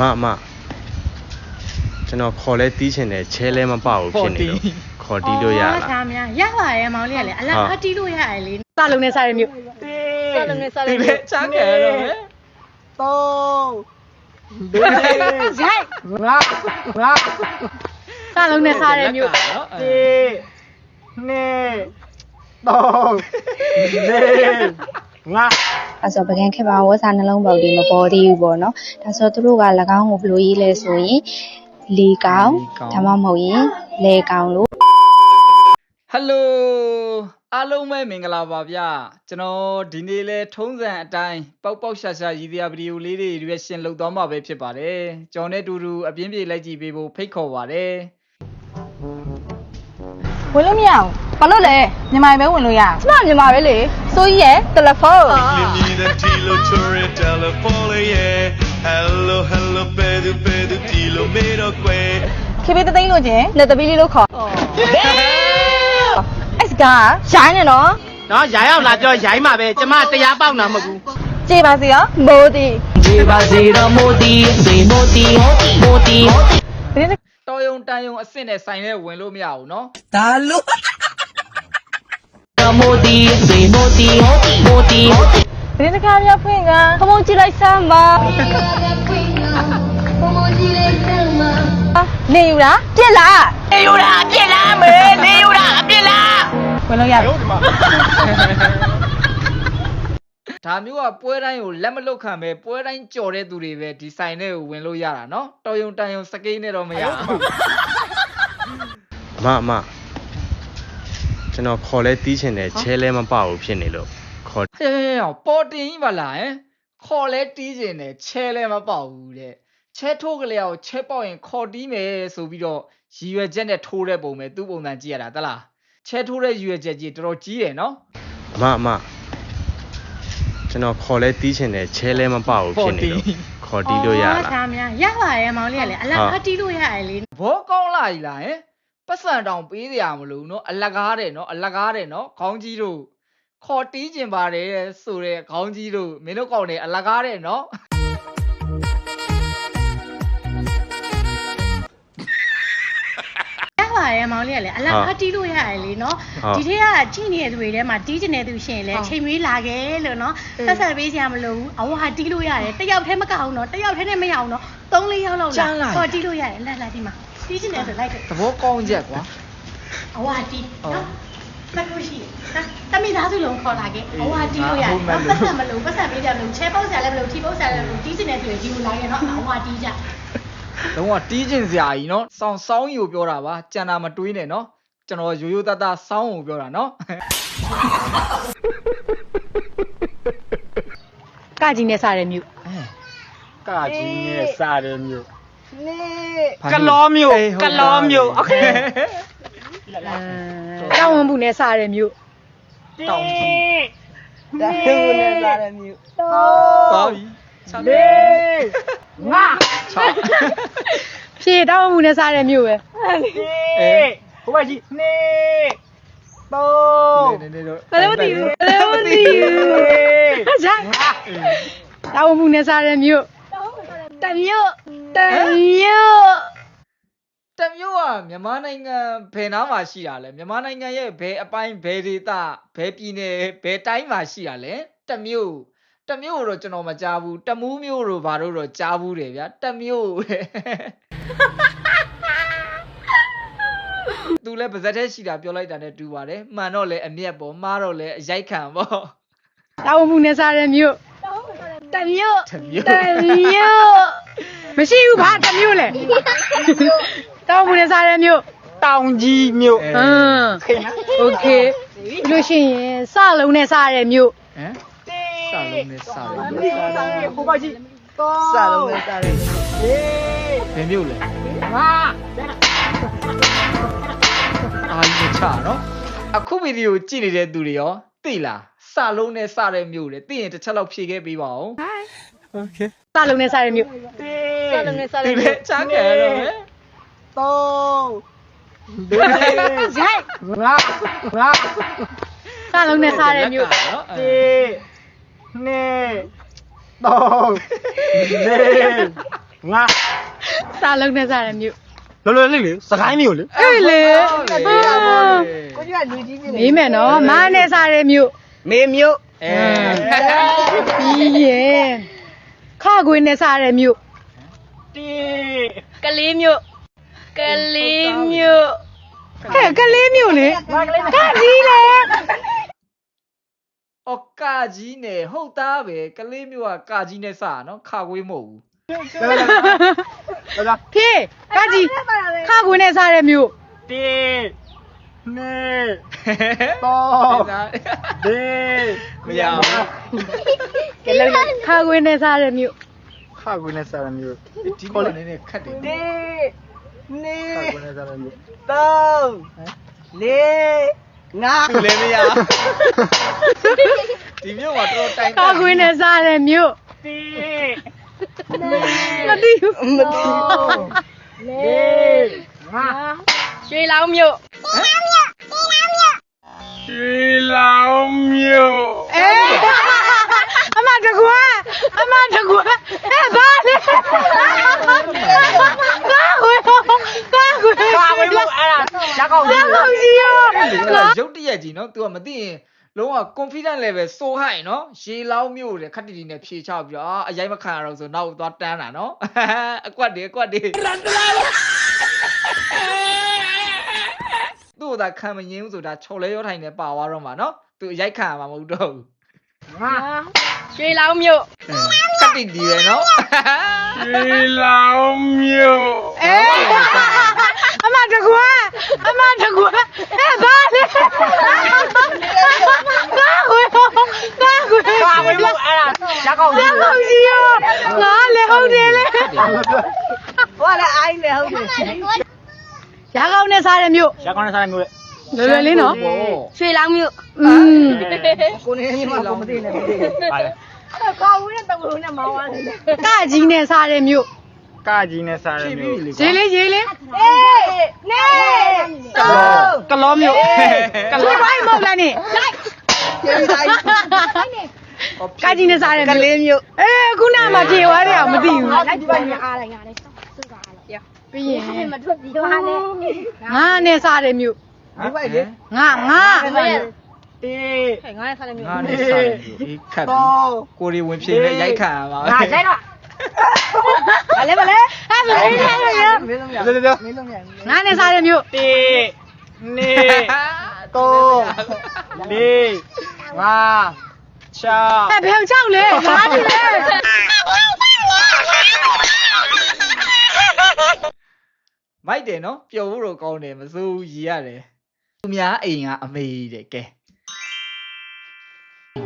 မအမကျွန်တော်ခေါ်လဲတီးချင်တယ်ချဲလဲမပေါဘူးဖြစ်နေလို့ခေါ်တီးလို့ရလားဒါများရပါရဲ့မောင်လေးကလည်းအလားဟုတ်အတီးလို့ရတယ်လေစလုံးနဲ့စားရမျိုးစလုံးနဲ့စားရဒီမျိုးလေချားကြရတော့မယ်သုံးရိုက်ငါငါစလုံးနဲ့စားရမျိုးနော်ဒီနှစ်သုံးလေးငါ အဲဆိုပကံခေပါဝက်စာနှလုံးပေါက်ဒီမပေါ်သေးဘူးပေါ့နော်ဒါဆိုသူတို့က၎င်းကိုဘယ်လိုရေးလဲဆိုရင်လီကောင်ဒါမှမဟုတ်ရင်လေကောင်လို့ဟယ်လိုအားလုံးပဲမင်္ဂလာပါဗျကျွန်တော်ဒီနေ့လဲထုံးစံအတိုင်းပေါက်ပေါက်ရှာရှာရည်ရွယ်ဗီဒီယိုလေးတွေရွေးရှင်လုပ်သွားမှာပဲဖြစ်ပါတယ်ကျွန်တော်နဲ့အတူတူအပြင်းပြေလိုက်ကြည့်ပေးဖို့ဖိတ်ခေါ်ပါတယ်ဝင်လို့မရဘူး ဘာလို့လဲမြန်မာပဲဝင်လို့ရကျမမြန်မာပဲလေဆိုကြီးရဲ့တယ်လီဖုန်း You need a tilo chore telephone yeah Hello hello bedu bedu tilo mero kwe ခေပေးတသိန်းလို့ချင်းလက်တပီးလေးလို့ခေါ်အဲ့စကားရိုင်းနေနော်နော်ရိုင်းအောင်လာပြောရိုင်းမှာပဲကျမတရားပေါက်တာမဟုတ်ဘူးကြေပါစီရောမိုးတီဒီပါစီတော့မိုတီဒီမိုတီမိုတီ တော်ယုံတန်ယုံအဆင့်နဲ့ဆိုင်လဲဝင်လို့မရဘူးနော် ဒါလို့ မိုတီဒီမိုတီမိုတီ ဒီနေ့ကားများဖွင့်ကခမုန်းကြည့်လိုက်စမ်းပါနေယူလားပြစ်လား နေယူတာအပြစ်လားမေနေယူတာအပြစ်လား ဝင်လို့ရပြီ ဒါမျိုးကပွဲတိုင်းကိုလက်မလုတ်ခံပဲပွဲတိုင်းကြော်တဲ့သူတွေပဲဒီဆိုင်ထဲကိုဝင်လို့ရတာเนาะတော်ယုံတန်ယုံစကိန်းနဲ့တော့မရဘူး အမအမ ကျွန်တော်ခေါ်လဲတီးချင်တယ်ချဲလဲမပေါဘူးဖြစ်နေလို့ခေါ်ဟဲ့ဟဲ့ဟဲ့ပေါ်တင်ကြီးပါလားဟင်ခေါ်လဲတီးကျင်တယ်ချဲလဲမပေါက်ဘူးတဲ့ချဲထိုးကလေးကိုချဲပေါက်ရင်ခေါ်တီးမယ်ဆိုပြီးတော့ရည်ရွယ်ချက်နဲ့ထိုးတဲ့ပုံပဲသူ့ပုံစံကြည့်ရတာတလားချဲထိုးတဲ့ရည်ရွယ်ချက်ကြီးတော်တော်ကြီးတယ်နော်အမအမကျွန်တော်ခေါ်လဲတီးချင်တယ်ချဲလဲမပေါဘူးဖြစ်နေလို့ခေါ်တီးလို့ရလားဒါများရပါရဲ့မောင်လေးကလည်းအလားဟုတ်အတီးလို့ရတယ်လေဘောကောင်းလာကြီးလားဟင် ပတ်စံတောင်ပေးစရာမလိုဘူးနော်အလကားတယ်နော်အလကားတယ်နော်ခေါင်းကြီးတို့ခေါ်တီးကျင်ပါတယ်ဆိုတဲ့ခေါင်းကြီးတို့မင်းတို့ကောင်းတယ်အလကားတယ်နော်ရပါရဲ့မောင်လေးကလည်းအလားအတီးလို့ရတယ်လေနော်ဟုတ်ဒီထက်ကကြည့်နေတဲ့သူတွေထဲမှာတီးကျင်တဲ့သူရှင်ရင်လည်းချိန်မွေးလာခဲ့လို့နော်ဆက်ဆက်ပေးစရာမလိုဘူးအဝဟာတီးလို့ရတယ်တစ်ယောက်တည်းမကအောင်နော်တစ်ယောက်တည်းနဲ့မရအောင်နော်သုံးလေးယောက်လောက်လာဟောတီးလို့ရတယ်လာလာဒီမှာ တီးကျင်တယ်ဆိုလိုက်တယ်သဘောကောင်းချက်ကွာအဝါတီးနော်တက်လို့ရှိတယ်တမိသားစုလုံးခေါ်လာခဲ့အဝါတီးလို့ရတယ်နော်ပတ်စံမလို့ပတ်စံပေးကြမလို့ချဲပုတ်ဆရာလည်းမလို့ထီပုတ်ဆရာလည်းမလို့တီးကျင်တဲ့သူတွေဒီလိုလာခဲ့နော်အဝါတီးကြလုံးဝတီးကျင်စရာကြီးနော်စောင်းစောင်းယူပြောတာပါကြံတာမတွေးနဲ့နော်ကျွန်တော်ရိုးရိုးသားသားစောင်းကိုပြောတာနော်ကကြီးနဲ့စားတဲ့မြို့ကကြီးနဲ့စားတယ်မျိုး ဘာ က လို့ လောမျိုး အေးဟုတ် ကလောမျိုးโอเค တောင်ဝန်ဘူးနဲ့စားတဲ့မြို့ တောင်းကြီး ဒါမျိုးနဲ့စားတယ်မျိုး ပါပြီချမ်း လေးငါ ချောက် ဖြေတောင်ဝန်ဘူးနဲ့စားတဲ့မြို့ပဲ အေးဟိုဘက်ကြီးနှစ်သုံး နေနေတော့ ဘယ်လိုမသိဘူးဘယ်လိုမသိဘူးဂျာတောင်ဝန်ဘူးနဲ့စားတဲ့မြို့ တမြို့တမြို့တမျိုးကမြန်မာနိုင်ငံဘယ်နားမှာရှိတာလဲမြန်မာနိုင်ငံရဲ့ဘယ်အပိုင်းဘယ်ဒေသဘယ်ပြည်နယ်ဘယ်တိုင်းမှာရှိတာလဲတမျိုးတမျိုးတော့ကျွန်တော်မကြားဘူးတမူးမျိုးတို့ဘာလို့တော့ကြားဘူးတယ်ဗျာတမျိုးသူလည်းပါဇက်ထဲရှိတာပြောလိုက်တာနဲ့တူပါတယ်မှန်တော့လဲအမျက်ပေါ့မှားတော့လဲအရိုက်ခံပေါ့တောင်ဝန်ဘူးနဲ့စားတဲ့မြို့ တမျိုးတစ်မျိုး တမျိုးမရှိဘူးဘာတစ်မျိုးလဲတောင်ဘူးနဲ့စားတဲ့မျိုးတောင်ကြီးမြို့ဟမ် ခေနော် okay ပြီးလို့ရှိရင်စလုံးနဲ့စားတဲ့မျိုးဟမ်စလုံးနဲ့စတယ်ဘယ်ကိုပါကြီးတော့စလုံးနဲ့စတယ်ဘယ်မြို့လဲဟာအာကြီးချနော်အခုဗီဒီယိုကြည့်နေတဲ့သူတွေရောသိလား စာလုံးနဲ့စတဲ့မျိုးလေသိရင်တစ်ချက်လောက်ဖြေခဲ့ပေးပါဦးစလုံးနဲ့စားတဲ့မြို့စစလုံးနဲ့စားဒီတဲ့လေမြို့ချားခဲ့ရတော့မယ်သုံးရိုက်ငါငါစလုံးနဲ့စားတဲ့မြို့နော်ဒီနှစ်သုံးလေးငါစာလုံးနဲ့စားတဲ့မြို့လောလောလေးလေစကိုင်းမျိုးလေအေးလေကိုကြီးကလူကြီးနေမေးမယ်နော်မားနဲ့စားတဲ့မြို့ မေမျိုးအဲပြီးရင်ခခွေနဲ့စားတဲ့မြို့တီကလေးမြို့ကလေးမြို့ဟဲ့ကလေးမြို့လေကကြီးလေအော်ကာကြီးနဲ့ဟုတ်သားပဲကလေးမျိုးကကာကြီးနဲ့စတာနော်ခါခွေးမဟုတ်ဘူးလောလောဖြေကကြီးခခွေနဲ့စားတဲ့မြို့တီ နေတော့ဒီမရဘူးကလေးခခွေနဲ့စားတဲ့မြို့ခါကွင်းနဲ့စားရမျိုးဒီကောလေးနဲ့ခတ်တယ်တီနေခါကွင်းနဲ့စားရမျိုးတောင်းလေးငါသူလည်းမရဒီမျိုးကတော်တော်တိုင်ခခွေနဲ့စားတဲ့မြို့တီမသိဘူးမတီလေးငါရွှေလောင်းမြို့ ရွှေလောင်မျိုးအေးအမတကွာအမတကွာအဲဘာလဲကာခွေကာခွေခါကွင်းလို့အဲ့ဒါရကောက်ရအောင်စီရောရုတ်တရက်ကြီးနော် तू ကမသိရင်လုံးဝ confident level စိုးဟိုင်နော်ရေလောင်းမျိုးတဲ့ခက်တီတီနဲ့ဖြေချပြီးတော့အာအရိုက်မခံရတော့ဆိုနောက်သွားတန်းတာနော်အကွက်တွေအကွက်တွေ သူ့သာခံမငင်းဘူးဆိုတာချော်လဲရောထိုင်နေပါသွားတော့မှာနော်သူအရိုက်ခံရမှာမဟုတ်တော့ဘူးငါရွှေလောင်းမြို့ခက်တီတီပဲနော်ရွှေလောင်မျိုးအေးအမတကွာအမတကွာအဲဘာလဲကာခွေကာခွေခါကွင်းလို့အဲ့ဒါရကောက်ရအောင်စီရောငါလည်းဟုတ်တယ်လေဟိုလည်းအိုင်းလေဟုတ်တယ် ရကောင်းနဲ့စားတဲ့မြို့ရကောက်နဲ့စားရမျိုးလေလွယ်လွယ်လေးနော်ရွှေလောင်းမြို့อืมကိုနေနေမှာကိုမသိနဲ့မသိနဲ့ပါလေကကြီးနဲ့စားတဲ့မြို့ကကြီးနဲ့စားရဖြေမျိုးပြီးပြီလေရေးလေးရေးလေးကလောကလောမျိုးကလေးပိုင်းမဟုတ်လားနေကကြီးနဲ့စားတဲ့မြို့ကလေးမြို့အေးခုနမှပြေသွားတယ်အောင်မသိဘူးလိုက်ပါနေအားလိုက်ငါလေးစွတ်ကားလိုက် ပြီးရင်မထွက်ပြီးတော့ဟာနဲ့ငါနဲ့စားတဲ့မြို့ဒီပိုက်လေငါငါအေးဟဲ့ငါနဲ့စားတဲ့မြို့ငါနဲ့စားတယ်ဒီခက်ပြီကိုရီဝင်ဖြေနဲ့ရိုက်ခံရပါငါဆိုင်တော့ဘာလဲဘာလဲအဲ့ဒါလေးထားရရမင်းလုံးရလေလေလေမင်းလုံးရငါနဲ့စားတဲ့မြို့တီနေတိုးလေးငါချာဟဲ့ဘယ်အောင်ချောက်လဲငါကြည့်လဲ မိုက်တယ်နော်ပျော်ဖို့တော့ကောင်းတယ်မစိုးဘူးရည်ရတယ်သူများအိမ်ကအမေတဲ့ကဲ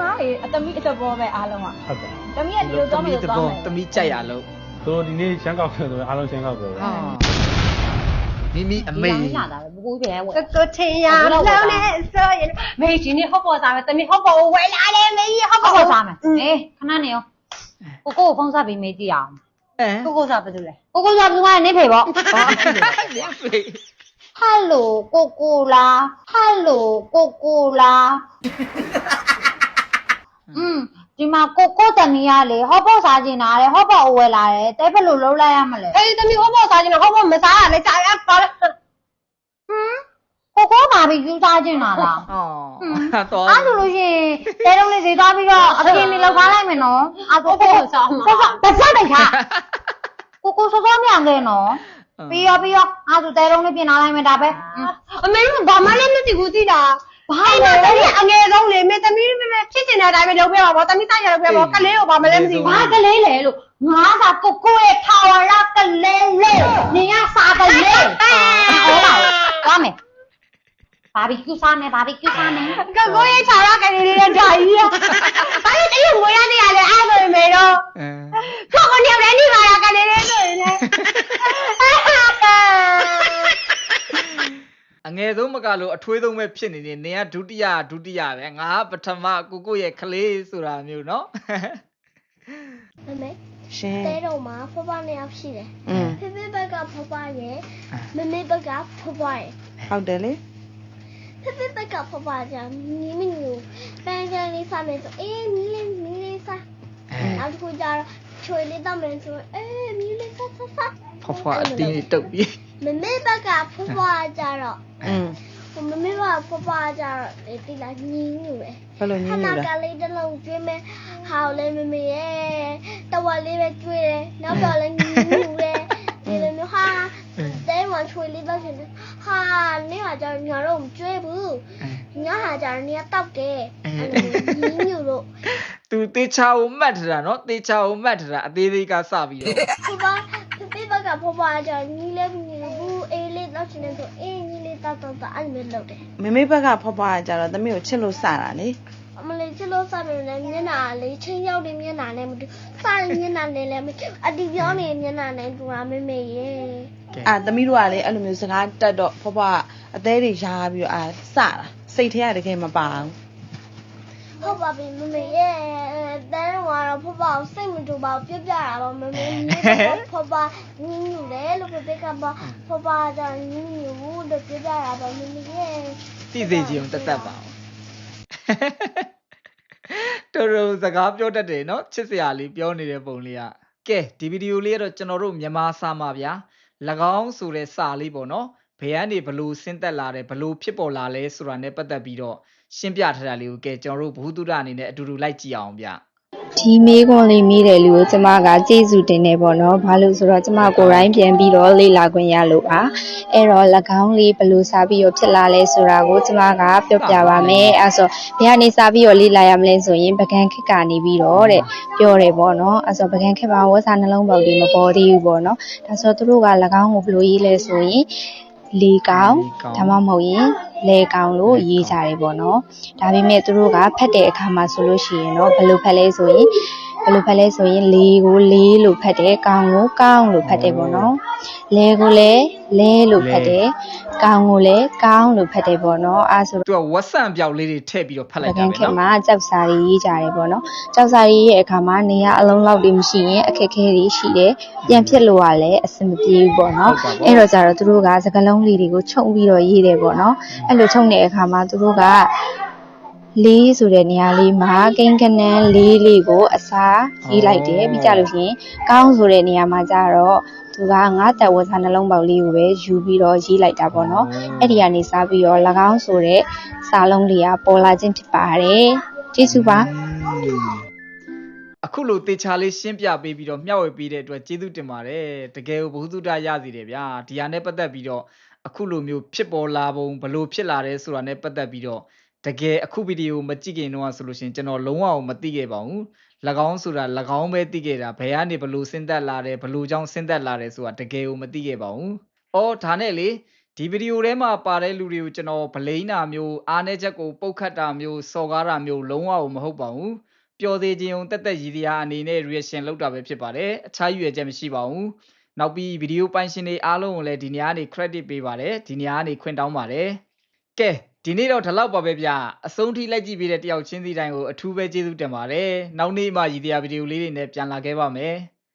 ငါ့ရဲ့အသမီးအတဘောပဲအားလုံးကဟုတ်ကဲ့သမီးကဒီလိုသွားမယ်လို့သွားမယ်တမီးကြိုက်ရလို့ဆိုတော့ဒီနေ့ရှမ်းကောက်ဆိုတော့အားလုံးရှမ်းကောက်ပဲဟာမိမိအမေလာတာပဲဘကိုးပြန်ဝယ်ကိုထင်ရလောင်းနဲ့ဆိုရင်မေးရှင်နေဟော့ပေါ်စားမယ်သမီးဟော့ပေါ်ဝယ်လာတယ်မေးဟော့ပေါ်စားမယ်အေးခဏနေရောကိုကိုကိုဖုန်းစားပြီးမေးကြည့်အောင် အဲကိုကိုစားဘာလို့လဲကိုကိုစားပြီးမှနေဖေပေါ့ရဖေဟယ်လိုကိုကိုလာဟယ်လိုကိုကိုလာอืมဒီမှာကိုကိုတမီးရလေဟော့ပေါ်စားကျင်တာလေဟော့ပေါ်ဝယ်လာတယ်တဲဘယ်လိုလုပ်လိုက်ရမလဲအေးသမီးဟောပေါ်စားခြင်းဟောပေါ်မစားရလဲကြာရပါလဲဟမ်ကိုကိုဘာပြီးယူစားကျင်တာလားအော်တော့အဲ့ဆိုလို့ရှိရင်တဲတုံးလေးဈေးသွားပြီးတော့အပြင်လေးလောက်ထားလိုက်မယ်နော်အဲ့ဆိုကိုကိုစားမှာကိုကိုပတ်စံတိုက်ခါ ကိုကိုစောစောမြန်ခဲ့နော်ပြီးရောပြီးရောအဲ့ဆိုတဲတုံးလေးပြင်လာလိုက်မယ်ဒါပဲအမေတို့ဘာမှလည်းမသိဘူးသိလားဘာအဲ့လဲဒါတည်းအငယ်ဆုံးလေမေသမီးမေဖြစ်ချင်တဲ့အတိုင်းပဲလုပ်ပြပါဗောသမီးစားရလုပ်ပြပါဗောကလေးကိုဘာမှလည်းမသိဘူးဘာကလေးလဲလို့ငါကကိုကိုရဲ့ထာဝရကလေးလေနေရစားကလေးဟုတ်ပါသွားမယ်ဘာဘီကျူစားမယ်ဘာဘီကျူစားမယ်ကကိုရဲ့ခြာရကလေးလေးနဲ့ဂျာကြီးอ่ะဘာလို့တည်းငွေရနေရလဲအဲ့လို မေတော့အဲကိုကိုညောင်နေနေပါလားကလေးလေးဆိုရင်လေအငယ်ဆုံးမကလို့အထွေးဆုံးပဲဖြစ်နေနေနေကဒုတိယဒုတိယပဲငါကပထမကိုကိုရဲ့ကလေးဆိုတာမျိုးနော်မမေရှင်တဲတော့မှာဖွားဖွားနှစ်ယောက်ရှိတယ်ဖေဖေဘက်ကဖွားဖွားရယ်မမေဘက်ကဖွားဖွားရယ်ဟုတ်တယ်လေဖေဖေဘက်ကဖွားဖွားကြမီမီကိုပန်းကန်းလေးစားမယ်ဆိုအေးမီလေးမီလေးစား နောက်တစ်ခုကျတော့ချွေလေးတောက်မယ်ဆိုအေးမီလေးစားဖွားဖွားအတင်းလေးတုတ်ပြီးမမေဘက်ကဖွားဖွားကြတော့อืมဟိုမမေဘက်ကဖွားဖွားကြတော့လေတိလာညင်းနေပဲဘယ်လိုညခင်းဏနေလဲကလေးတစ်လုံးကျွေးမယ်ဟာကိုလည်းမမေရဲ့တဝက်လေးပဲကျွေးတယ်နောက်တော့လည်းညင်းနေတယ်ဒီလိုမျိုးဟာတဲမှာချွေလေးပဲဖြစ်တယ်ဟာနေကကြတော့ညာတော့မကျွေးဘူး ညာဟာကြတော့နေကတောက်တယ်အဲ့လိုညင်းညူလို့သူတေချာကိုမှတ်ထတာနော်တေချာကိုမှတ်ထတာအသေးသေးကစပြီးတော့ဖွားဖွားဖေဘက်ကဖွားဖွားကြညီလည်းညီဘူးအေးလေးတော့ချင်တယ်ဆိုအေးညီလေးတောက်တော့အဲ့လိုမျိုးလုပ်တယ်မမေဘက်ကဖွားဖွားကကြတော့သမီးကိုချစ်လို့စတာလေအမလေးချစ်လို့စားတယ်လည်းမျက်နှာလေးချင်းရောက်တဲ့မျက်နှာနဲ့မတူစားရင်မျက်နှာနဲ့လည်းမတူအတီပြောနေမျက်နှာနဲ့တူတာမေမေရဲ့အာသမီးတို့ကလေအဲ့လိုမျိုးစကားတက်တော့ဖွားဖွားကအသေးတွေရာပြီးတော့အာစတာ စိတ်ထဲကတကယ်မပါဘူးဟုတ်ပါပြီမေမေရဲ့တန်းကတော့ဖွားဖွားကိုစိတ်မတူပါဘူးပြပြတာပါမေမေမြင်တော့ဖွားဖွားညင်းညူတယ်လို့ပြပြကပါဖွားဖွားကြောင့်ညင်းညူလို့ပြပြတာပါမေမေရဲ့တိစေချင်အောင်တက်တက်ပါအောင်တော်တော်စကားပြောတတ်တယ်နော်ချစ်စရာလေးပြောနေတဲ့ပုံလေးကကဲဒီဗီဒီယိုလေးကတော့ကျွန်တော်တို့မြန်မာစာမှာဗျာ၎င်းဆိုတဲ့စာလေးပေါ့နော် ဘယ်ကနေဘလို့ဆင်းသက်လာတယ်ဘလို့ဖြစ်ပေါ်လာလဲဆိုတာနဲ့ပတ်သက်ပြီးတော့ရှင်းပြထားတာလေးကိုကဲကျွန်တော်တို့ဘ ഹു တုဒအနေနဲ့အတူတူလိုက်ကြည့်အောင်ဗျဒီမေးခွန်းလေးမေးတယ်လူကိုကျမကကျေးဇူးတင်နေပေါ့နော်။ဘာလို့ဆိုတော့ကျမကိုယ်တိုင်ပြန်ပြီးတော့လေ့လာခွင့်ရလို့ပါ။အဲ့တော့၎င်းလေးဘယ်လိုစားပြီးတော့ဖြစ်လာလဲဆိုတာကိုကျမကပြောပြပါမယ်။အဲ့ဆိုဘယ်ကနေစားပြီးတော့လေ့လာရမလဲဆိုရင်ပကံခက်ကနေပြီးတော့တဲ့ပြောတယ်ပေါ့နော်။အဲ့ဆိုပကံခက်ပါဝက်စာနှလုံးပေါက်လေးမပေါ်သေးဘူးပေါ့နော်။ဒါဆိုသူတို့က၎င်းကိုဘယ်လိုရေးလဲဆိုရင် လေကောင်ဒါမှမဟုတ်ရင် လေကောင်လို့ရေးကြတယ်ပေါ့နော်။ဒါပေမဲ့သူတို့ကဖတ်တဲ့အခါမှာဆိုလို့ရှိရင်တော့ဘယ်လိုဖတ်လဲဆိုရင်ဘယ်လိုဖတ်လဲဆိုရင်လေးကိုလေးလို့ဖတ်တယ်ကောင်ကိုကောင်းလို့ဖတ်တယ်ပေါ့နော်လဲကိုလည်းလဲလို့ဖတ်တယ်ကောင်ကိုလည်းကောင်းလို့ဖတ်တယ်ပေါ့နော်အဲဆိုသူကဝက်ဆန်ပြောက်လေးတွေထည့်ပြီးတော့ဖတ်ပလိုက်ကံတာပဲခက်နော်မှာကြောက်စာတွေရေးကြတယ်ပေါ့နော်ကြောက်စာတွေရေးရဲ့အခါမှာနေရအလုံးလောက်တွေမရှိရင်အခက်အခဲတွေရှိတယ်ပြန်ဖြစ်လို့ရလဲအဆင်မပြေဘူးပေါ့နော်အဲ့တော့ကြတော့သူတို့ကစကလုံးလေးတွေကိုခြုံပြီးတော့ရေးတယ်ပေါ့နော်အဲ့လိုခြုံတဲ့အခါမှာသူတို့ကလေးဆိုတဲ့နေရာလေးမှာကိန်းကနန်းလေးလေးကိုအစားရေးလိုက်တယ်ပြီးကြလို့ရှိရင်ကောင်းဆိုတဲ့နေရာမှာကြတော့သူကငါးတက်ဝတ်စားနှလုံးပေါက်လေးကိုပဲယူပြီးတော့ရေးလိုက်တာပေါ့နော်အဲ့ဒီကနေစားပြီးတော့၎င်းဆိုတဲ့စာလုံးလေးကပေါ်လာခြင်းဖြစ်ပါတယ်ကျေးဇူးပါအခုလိုတေချာလေးရှင်းပြပေးပြီးတော့မျှဝေပေးတဲ့အတွက်ကျေးဇူးတင်ပါတယ်တကယ်ကိုဘ ഹു တုဒရစီတယ်ဗျာဒီဟာနဲ့ပတ်သက်ပြီးတော့ အခုလိုမျိုးဖြစ်ပေါ်လာပုံဘလို့ဖြစ်လာတယ်ဆိုတာနဲ့ပတ်သက်ပြီးတော့တကယ်အခုဗီဒီယိုမကြည့်ခင်တော့ဆိုလို့ရှရင်ကျွန်တော်လုံးဝမသိခဲ့ပါဘူး၎င်းဆိုတာ၎င်းပဲသိခဲ့တာဘယ်ကနေဘလို့ဆင်းသက်လာတယ်ဘလို့ကြောင့်ဆင်းသက်လာတယ်ဆိုတာတကယ်ကိုမသိခဲ့ပါဘူးအော်ဒါနဲ့လေဒီဗီဒီယိုထဲမှာပါတဲ့လူတွေကိုကျွန်တော်ဗလိန်တာမျိုးအားနေချက်ကိုပုတ်ခတ်တာမျိုးစော်ကားတာမျိုးလုံးဝမဟုတ်ပါဘူးပျော်သေးခြင်းုံတက်တက်ရည်တရားအနေနဲ့ reaction လုပ်တာပဲဖြစ်ပါတယ်အခြားရွယ်ချက်မရှိပါဘူး နောက်ပြီးဗီဒီယိုပိုင်ရှင်တွေအားလုံးကိုလည်းဒီနေရာကနေ credit ပေးပါတယ်ဒီနေရာကနေခွင့်တောင်းပါတယ်ကဲဒီနေ့တော့ဒီလောက်ပါပဲဗျအဆုံးထိလိုက်ကြည့်ပေးတဲ့တယောက်ချင်းစီတိုင်းကိုအထူးပဲကျေးဇူးတင်ပါတယ်နောက်နေ့မှရည်တရားဗီဒီယိုလေးတွေနဲ့ပြန်လာခဲ့ပါမယ်